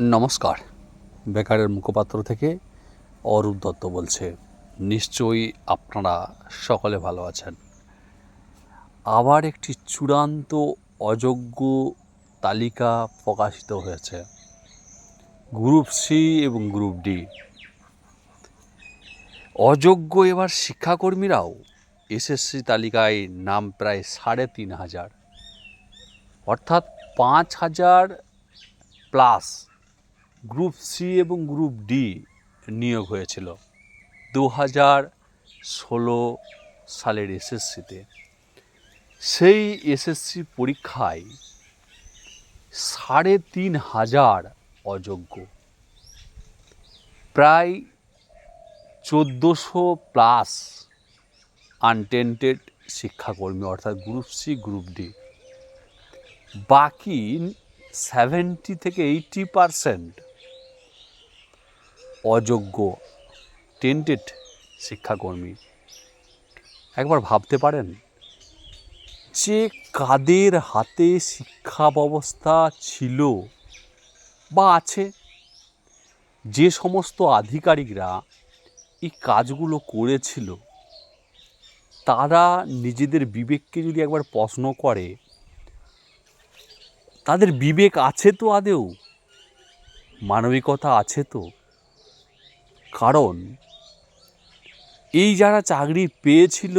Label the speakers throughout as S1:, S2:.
S1: নমস্কার। বেকারের মুখপাত্র থেকে অরূপ দত্ত বলছে, নিশ্চয়ই আপনারা সকলে ভালো আছেন। আবার একটি চূড়ান্ত অযোগ্য তালিকা প্রকাশিত হয়েছে। গ্রুপ সি এবং গ্রুপ ডি। অযোগ্য এবার শিক্ষাকর্মীরাও এসএসসি তালিকায় নাম প্রায় সাড়ে তিন হাজার। অর্থাৎ পাঁচ হাজার প্লাস গ্রুপ সি এবং গ্রুপ ডি নিয়োগ হয়েছিল দু হাজার ষোলো সালের এসএসসিতে সেই এসএসসি পরীক্ষায় সাড়ে তিন হাজার অযোগ্য। প্রায় চোদ্দোশো প্লাস আনটেন্টেড শিক্ষাকর্মী, অর্থাৎ গ্রুপ সি গ্রুপ ডি বাকি সেভেন্টি থেকে এইটি পারসেন্ট অযোগ্য টেন্টেড শিক্ষাকর্মী। একবার ভাবতে পারেন, যে কাদের হাতে শিক্ষা ব্যবস্থা ছিল বা আছে, যে সমস্ত আধিকারিকরা এই কাজগুলো করেছিল, তারা নিজেদের বিবেককে যদি একবার প্রশ্ন করে, তাদের বিবেক আছে তো আদেও মানবিকতা আছে তো? কারণ, এই যারা চাকরি পেয়েছিল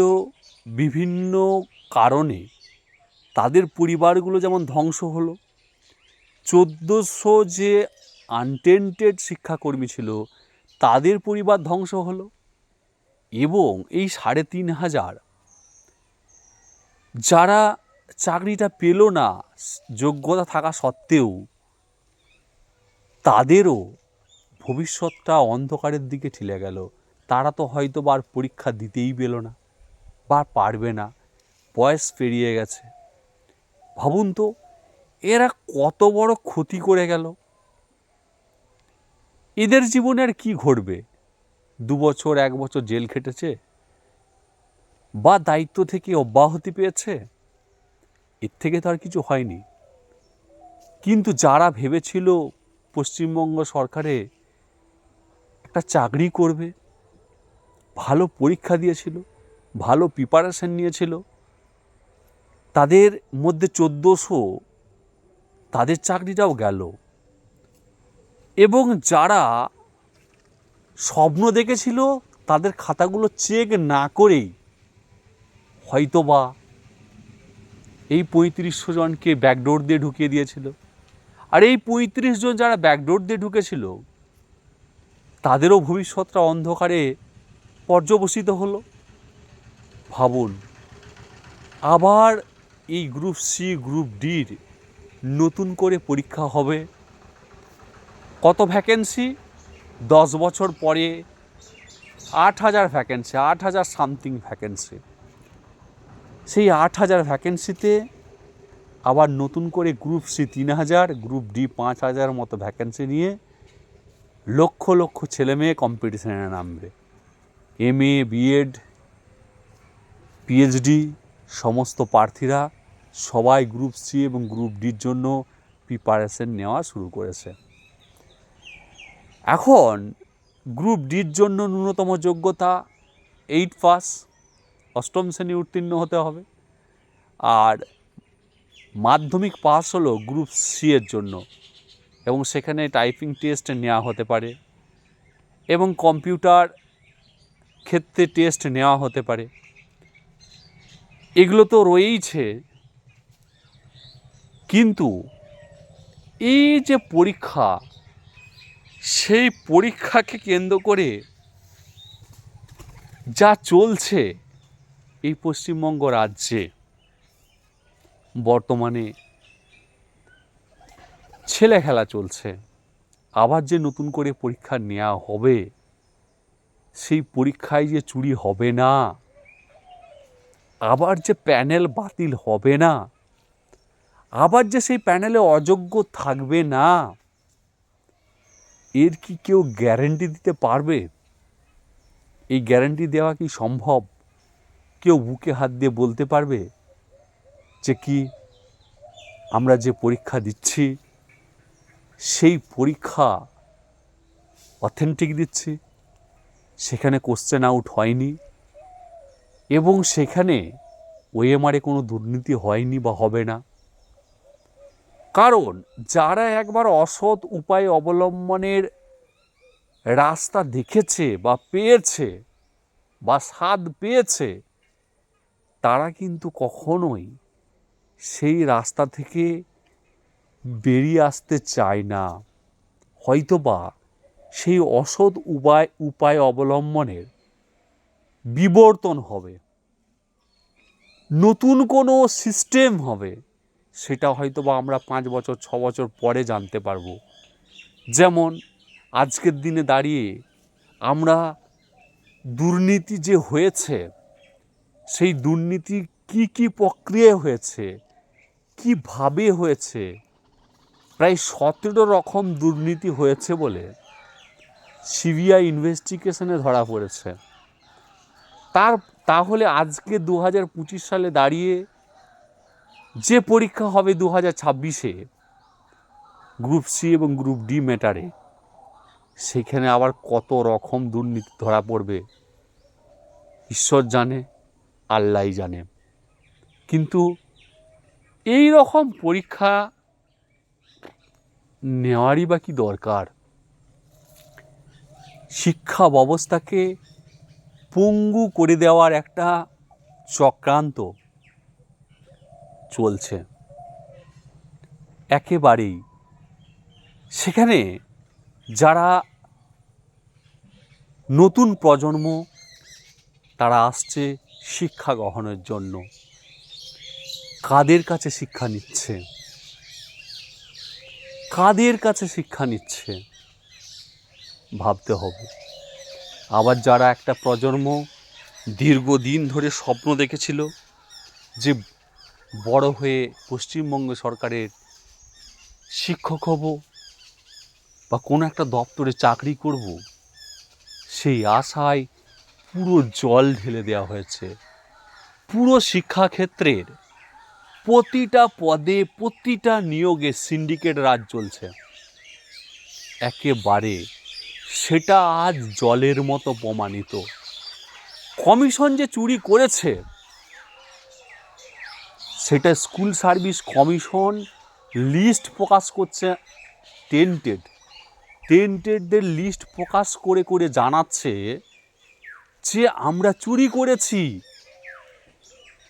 S1: বিভিন্ন কারণে, তাদের পরিবারগুলো যেমন ধ্বংস হলো। চোদ্দোশো যে আনটেন্টেড শিক্ষাকর্মী ছিল, তাদের পরিবার ধ্বংস হলো এবং এই সাড়ে তিন হাজার যারা চাকরিটা পেল না, যোগ্যতা থাকা সত্ত্বেও, তাদেরও ভবিষ্যৎটা অন্ধকারের দিকে ঠেলে গেল। তারা তো হয়তো বার পরীক্ষা দিতেই পেল না বা পারবে না। বয়স পেরিয়ে গেছে। ভাবুন তো, এরা কত বড় ক্ষতি করে গেল। এদের জীবনে আর কী ঘটবে? দু বছর, এক বছর জেল খেটেছে? বা দায়িত্ব থেকে অব্যাহতি পেয়েছে? এর থেকে তো আর কিছু হয়নি। কিন্তু যারা ভেবেছিল পশ্চিমবঙ্গ সরকারে একটা চাকরি করবে, ভালো পরীক্ষা দিয়েছিল, ভালো প্রিপারেশান নিয়েছিল, তাদের মধ্যে চোদ্দোশো তাদের চাকরিটাও গেল। এবং যারা স্বপ্ন দেখেছিল তাদের খাতাগুলো চেক না করেই হয়তোবা এই পঁয়ত্রিশশো জনকে ব্যাকডোর দিয়ে ঢুকিয়ে দিয়েছিল। আর এই পঁয়ত্রিশ জন যারা ব্যাকডোর দিয়ে ঢুকেছিল তাদেরও ভবিষ্যৎটা অন্ধকারে পর্যবসিত হলো। ভাবুন, আবার এই গ্রুপ সি, গ্রুপ ডির নতুন করে পরীক্ষা হবে। কত ভ্যাকেন্সি দশ বছর পরে আট হাজার ভ্যাকেন্সি আট হাজার সামথিং ভ্যাকেন্সি সেই আট হাজার ভ্যাকেন্সিতে আবার নতুন করে গ্রুপ সি তিন হাজার, গ্রুপ ডি পাঁচ হাজার মতো ভ্যাকেন্সি নিয়ে লক্ষ লক্ষ ছেলে মেয়ে কম্পিটিশনে নামবে। এম এ বিএড পিএইচডি সমস্ত প্রার্থীরা সবাই গ্রুপ সি এবং গ্রুপ ডির জন্য প্রিপারেশন নেওয়া শুরু করেছে। এখন গ্রুপ ডির জন্য ন্যূনতম যোগ্যতা এইট পাস অষ্টম শ্রেণি উত্তীর্ণ হতে হবে। আর মাধ্যমিক পাস হলো গ্রুপ সি এর জন্য। এবং সেখানে টাইপিং টেস্ট নেওয়া হতে পারে এবং কম্পিউটার ক্ষেত্রে টেস্ট নেওয়া হতে পারে। এগুলো তো রয়েইছে। কিন্তু এই যে পরীক্ষা, সেই পরীক্ষাকে কেন্দ্র করে যা চলছে এই পশ্চিমবঙ্গ রাজ্যে, বর্তমানে ছেলে খেলা চলছে। আবার যে নতুন করে পরীক্ষা নেওয়া হবে, সেই পরীক্ষায় যে চুরি হবে না, আবার যে প্যানেল বাতিল হবে না, আবার যে সেই প্যানেলে অযোগ্য থাকবে না, এর কি কেউ গ্যারেন্টি দিতে পারবে? এই গ্যারেন্টি দেওয়া কি সম্ভব? কেউ বুকে হাত দিয়ে বলতে পারবে যে কি আমরা যে পরীক্ষা দিচ্ছি সেই পরীক্ষা অথেন্টিক দিচ্ছে। সেখানে কোশ্চেন আউট হয়নি এবং সেখানে ওএমআরে কোনো দুর্নীতি হয়নি বা হবে না। কারণ যারা একবার অসৎ উপায় অবলম্বনের রাস্তা দেখেছে বা পেয়েছে বা স্বাদ পেয়েছে, তারা কিন্তু কখনোই সেই রাস্তা থেকে বেরিয়ে আসতে চায় না। হয়তোবা সেই অসৎ উপায় উপায় অবলম্বনের বিবর্তন হবে। নতুন কোনো সিস্টেম হবে, সেটা হয়তো বা আমরা পাঁচ বছর, ছ বছর পরে জানতে পারব। যেমন আজকের দিনে দাঁড়িয়ে আমরা দুর্নীতি যে হয়েছে, সেই দুর্নীতি কি কি প্রক্রিয়ায় হয়েছে, কীভাবে হয়েছে প্রায় সতেরো রকম দুর্নীতি হয়েছে বলে সিবিআই ইনভেস্টিগেশনে ধরা পড়েছে। তার, তাহলে আজকে দু হাজার পঁচিশ সালে দাঁড়িয়ে যে পরীক্ষা হবে দু হাজার ছাব্বিশে গ্রুপ সি এবং গ্রুপ ডি ম্যাটারে সেখানে আবার কত রকম দুর্নীতি ধরা পড়বে? ঈশ্বর জানে আল্লাহ জানে। কিন্তু এই রকম পরীক্ষা নেওয়ারই বা কি দরকার? শিক্ষা ব্যবস্থাকে পঙ্গু করে দেওয়ার একটা চক্রান্ত চলছে। একেবারেই। সেখানে যারা নতুন প্রজন্ম, তারা আসছে শিক্ষা গ্রহণের জন্য। কাদের কাছে শিক্ষা নিচ্ছে? কাদের কাছে শিক্ষা নিচ্ছে? ভাবতে হবে। আবার যারা একটা প্রজন্ম দীর্ঘদিন ধরে স্বপ্ন দেখেছিল যে বড় হয়ে পশ্চিমবঙ্গ সরকারের শিক্ষক হব বা কোনো একটা দপ্তরে চাকরি করব, সেই আশায় পুরো জল ঢেলে দেওয়া হয়েছে। পুরো শিক্ষাক্ষেত্রের প্রতিটা পদে প্রতিটা নিয়োগে সিন্ডিকেট রাজ চলছে। একেবারে সেটা আজ জলের মতো প্রমাণিত। কমিশন যে চুরি করেছে, সেটা স্কুল সার্ভিস কমিশন লিস্ট প্রকাশ করছে, টেন্টেড। টেন্টেডদের লিস্ট প্রকাশ করে করে জানাচ্ছে যে আমরা চুরি করেছি।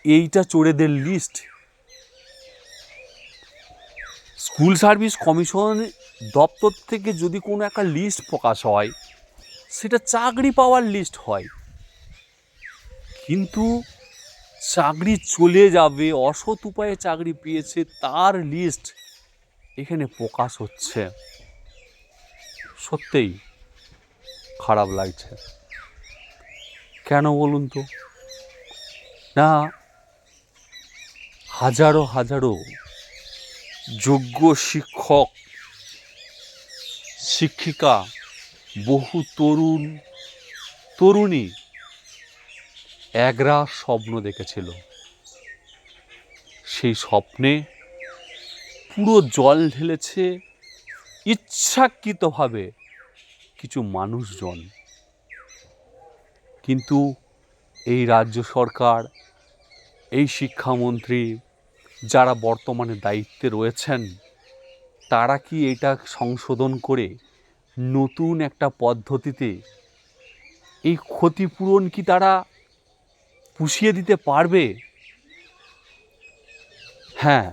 S1: এইটা চোরেদের লিস্ট। স্কুল সার্ভিস কমিশন দপ্তর থেকে যদি কোনো একটা লিস্ট প্রকাশ হয়, সেটা চাকরি পাওয়ার লিস্ট হয়। কিন্তু চাকরি চলে যাবে, অসৎ উপায়ে চাকরি পেয়েছে, তার লিস্ট এখানে প্রকাশ হচ্ছে। সত্যিই খারাপ লাগছে। কেন বলুন তো? না, হাজারো হাজারো যোগ্য শিক্ষক, শিক্ষিকা, বহু তরুণ, তরুণী একরা স্বপ্ন দেখেছিল। সেই স্বপ্নে পুরো জল ঢেলেছে ইচ্ছাকৃতভাবে কিছু মানুষজন। কিন্তু এই রাজ্য সরকার, এই শিক্ষামন্ত্রী যারা বর্তমানে দায়িত্বে রয়েছেন, তারা কি এটা সংশোধন করে নতুন একটা পদ্ধতিতে এই ক্ষতিপূরণ কি তারা পুষিয়ে দিতে পারবে? হ্যাঁ।